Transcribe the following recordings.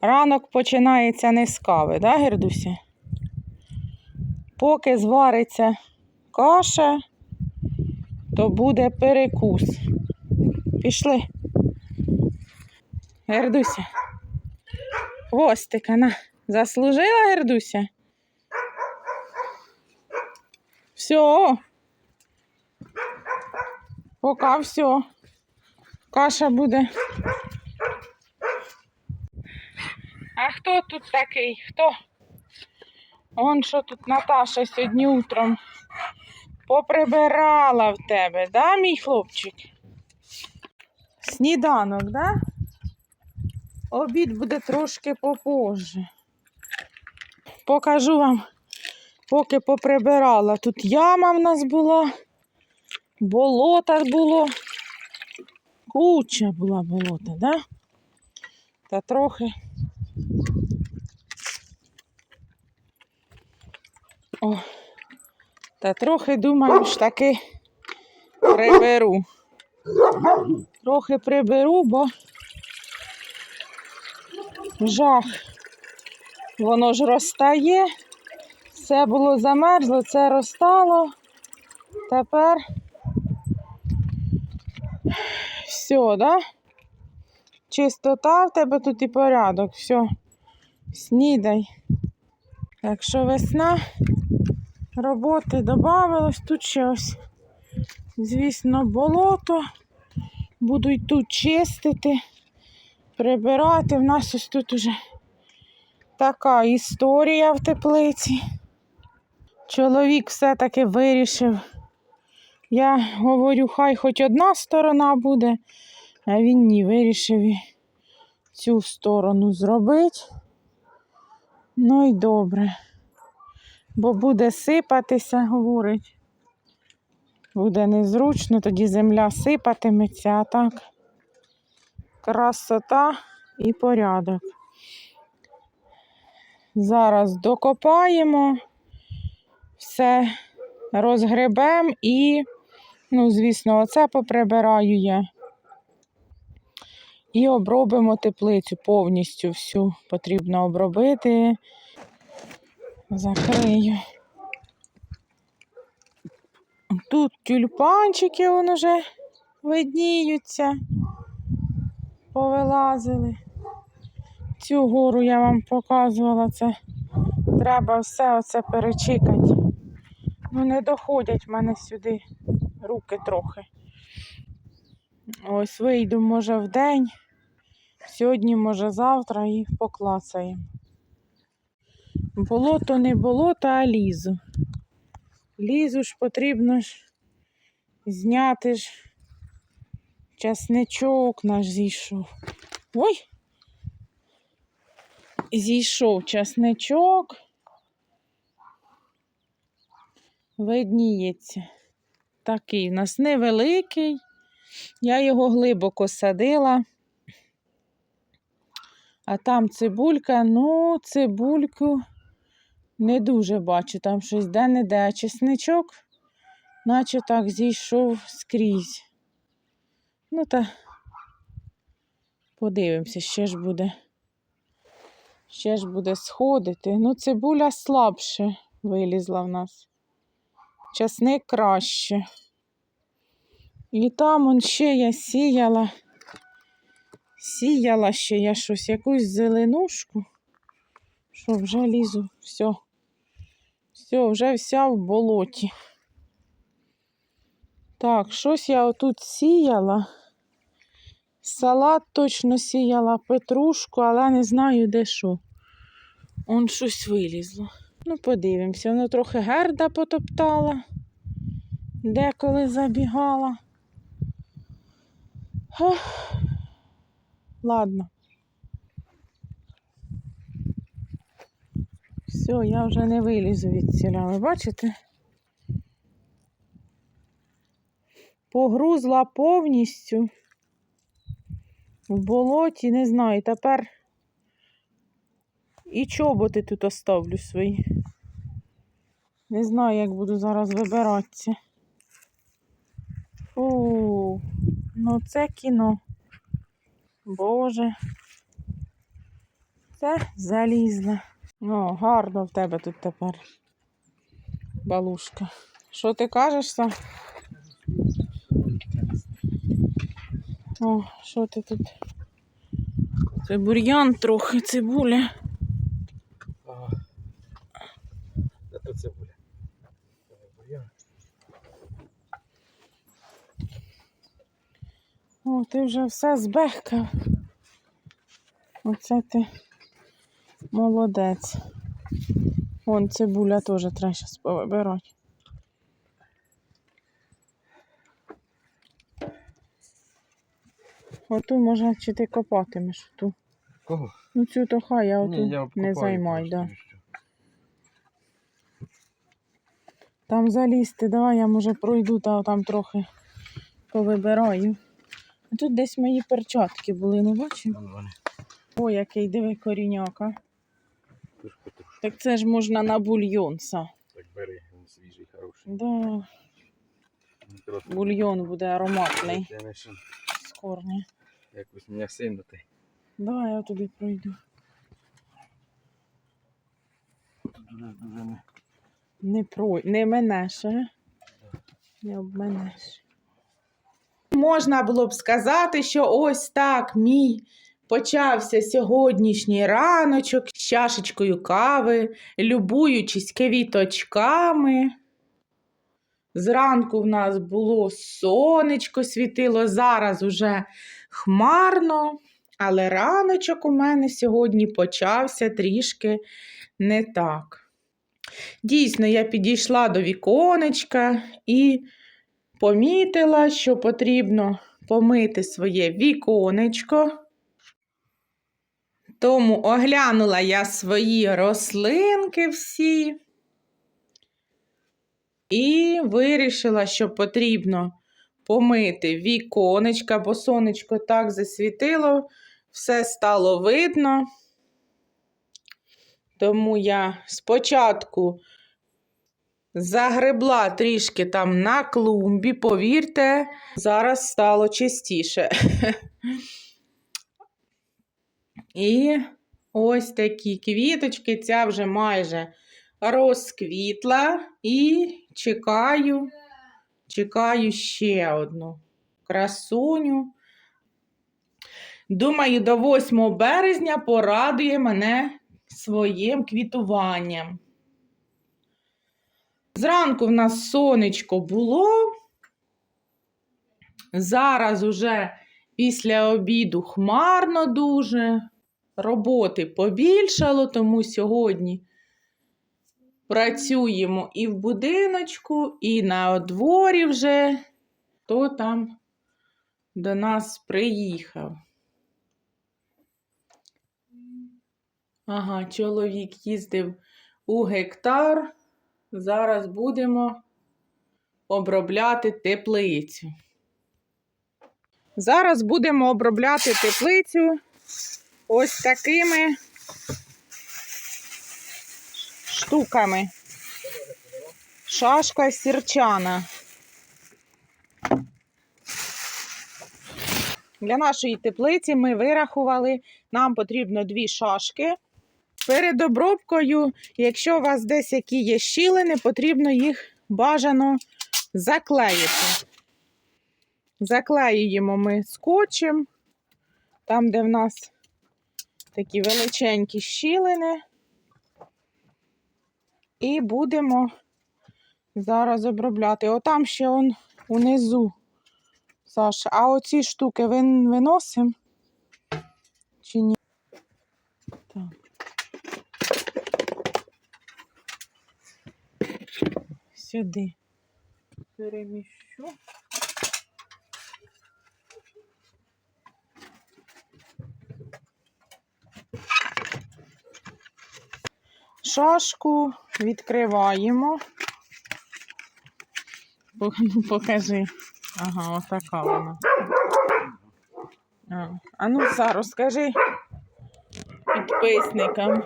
Ранок починається не з кави, да, Гердуся? Поки звариться каша, то буде перекус. Пішли. Гердуся. Хвостика, на. Заслужила Гердуся? Все. Пока все. Каша буде. А хто тут такий? Хто? Он що тут Наташа сьогодні утром поприбирала в тебе, да, мій хлопчик? Сніданок, да? Обід буде трошки попозже. Покажу вам, поки поприбирала. Тут яма в нас була, болота було. Куча була болота, да? Та трохи. О, та трохи думаю, ж таки приберу. Трохи приберу, бо жах. Воно ж розтає. Все було замерзло, це розтало. Тепер все, да? Чистота в тебе тут і порядок. Все. Снідай. Якщо весна, роботи додавалось, тут ще ось, звісно, болото. Буду й тут чистити, прибирати. В нас ось тут уже така історія в теплиці. Чоловік все-таки вирішив. Я говорю, хай хоч одна сторона буде, а він ні, вирішив цю сторону зробити. Ну і добре. Бо буде сипатися, говорить. Буде незручно, тоді земля сипатиметься, а так красота і порядок. Зараз докопаємо, все розгребемо і, ну, звісно, оце поприбираю я. І обробимо теплицю повністю всю. Потрібно обробити. Закрию. Тут тюльпанчики вон уже видніються. Повилазили. Цю гору я вам показувала, це треба все оце перечикати. Ну, не доходять в мене сюди руки трохи. Ось вийду, може, в день. Сьогодні, може, завтра і поклацаємо. Болото не болото, а лізу. Лізу ж потрібно ж зняти ж часничок наш зійшов. Ой! Зійшов часничок. Видніється. Такий у нас невеликий. Я його глибоко садила. А там цибулька, ну, цибульку не дуже бачу, там щось де-не-де, чесничок, наче так зійшов скрізь. Ну, та подивимося, ще ж буде. Ще ж буде сходити. Ну, цибуля слабше вилізла в нас. Часник краще. І там он ще я сіяла. Сіяла ще я щось, якусь зеленушку. Що вже лізу, все. Все, вже вся в болоті. Так, щось я отут сіяла. Салат точно сіяла, петрушку, але не знаю де що. Он щось вилізло. Ну, подивимося, воно трохи герда потоптала, деколи забігала. Ох. Ладно. Все, я вже не вилізу від ціля. Ви бачите? Погрузла повністю в болоті, не знаю, тепер і чоботи тут оставлю свої. Не знаю, як буду зараз вибиратися. О, Ну, це кіно. Боже. Це залізло. О, гарно в тебе тут тепер. Балушка. Що ти кажеш, Са? О, що ти тут? Це бур'ян трохи, цибуля. Ага. То цибуля. О, ти вже все збехкав. Оце ти молодець. Вон цибуля теж треба зараз повибирати. Оту може чи ти копатимеш ту. Кого? Ну цю то хай, а оту Ні, я не займай, просто, да. і що. Там залізти, давай я може пройду та там трохи повибираю. А тут десь мої перчатки були, не бачив? Вон. О, який диви коріняка. Так це ж можна на бульйонса. Так бери, він свіжий, хороший. Да, бульйон буде ароматний з корня. якось м'ясинутий. Давай я туди пройду. Тут дуже дуже не. Не прой, не менеш, а? Не обменеш. Можна було б сказати, що ось так мій почався сьогоднішній раночок з чашечкою кави, любуючись квіточками. Зранку в нас було сонечко світило, зараз уже хмарно, але раночок у мене сьогодні почався трішки не так. Дійсно, я підійшла до віконечка і помітила, що потрібно помити своє віконечко. Тому оглянула я свої рослинки всі і вирішила, що потрібно помити віконечка, бо сонечко так засвітило, все стало видно. Тому я спочатку загребла трішки там на клумбі, повірте, зараз стало чистіше. І ось такі квіточки, ця вже майже розквітла і чекаю, чекаю ще одну красуню. Думаю, до 8 березня порадує мене своїм квітуванням. Зранку в нас сонечко було. Зараз уже після обіду хмарно дуже. Роботи побільшало, тому сьогодні працюємо і в будиночку, і на дворі вже. Хто там до нас приїхав? Ага, чоловік їздив у гектар. Зараз будемо обробляти теплицю. Зараз будемо обробляти теплицю ось такими штуками. Шашка сірчана. Для нашої теплиці ми вирахували, нам потрібно дві шашки. Перед обробкою, якщо у вас десь які є щілини, потрібно їх бажано заклеїти. Заклеюємо ми скотчем, там, де в нас такі величенькі щілини. І будемо зараз обробляти. Отам ще он унизу, Саша. А оці штуки виносимо чи ні? Так. Сюди переміщу. Шашку відкриваємо. Ну, Покажи. Ага, отака вона. А, а ну, Саро, скажи підписникам.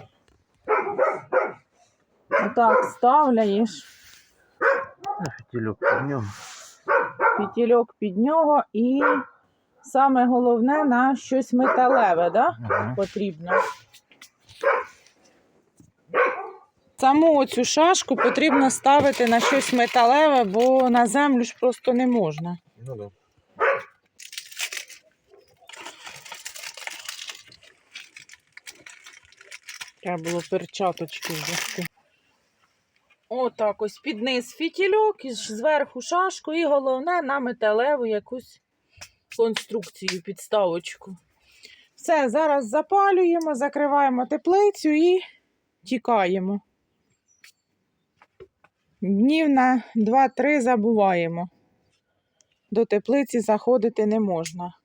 Отак ставляєш. Фітільок під нього. фітільок під нього і Саме головне на щось металеве, да? Ага. потрібно. Саму оцю шашку потрібно ставити на щось металеве, бо на землю ж просто не можна. Ну да. Треба було перчаточки взяти. Отак ось під низ фітільок, зверху шашку, і головне на металеву якусь конструкцію, підставочку. Все, зараз запалюємо, закриваємо теплицю і тікаємо. Днів на 2-3 забуваємо. До теплиці заходити не можна.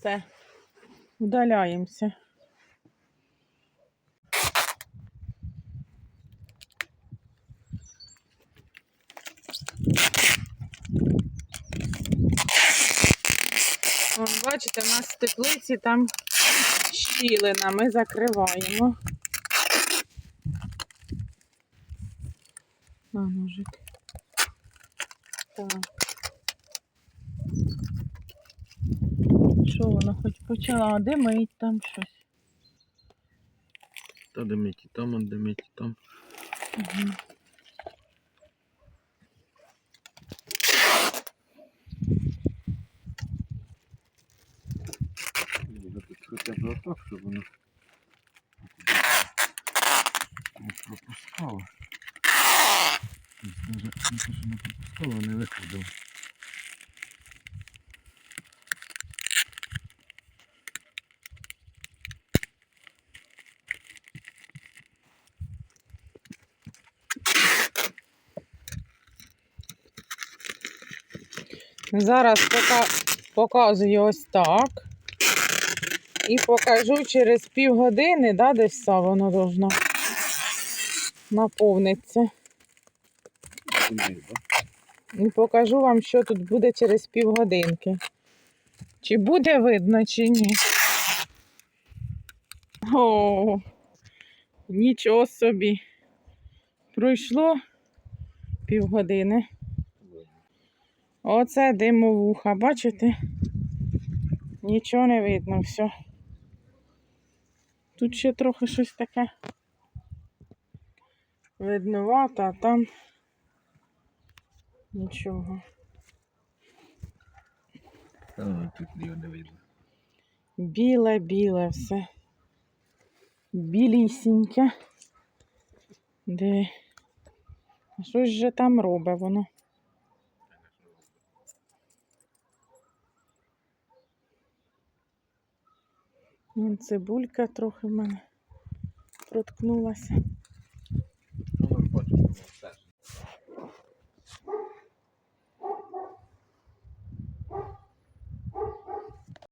Все, удаляємося. Вон, бачите, у нас в теплиці там щілина, ми закриваємо. На ножик. Так. Що воно хоч почала димить там щось. Та димить і там, он димить і там. Угу. Хоча б отак, щоб воно не пропускало. Ось Даже не те, що не пропускало, а не виходило. Зараз пока... показую ось так. І покажу через півгодини, да, десь са воно должно наповниться. І покажу вам, що тут буде через півгодинки. Чи буде видно, чи ні. О, нічого собі. Пройшло півгодини. Оце димовуха, бачите? Нічого не видно, все. Тут ще трохи щось таке видновато, а там нічого. Та тут його не видно. Біле-біле все. Білісіньке. Де? Щось же там робить воно. Цибулька трохи в мене проткнулася.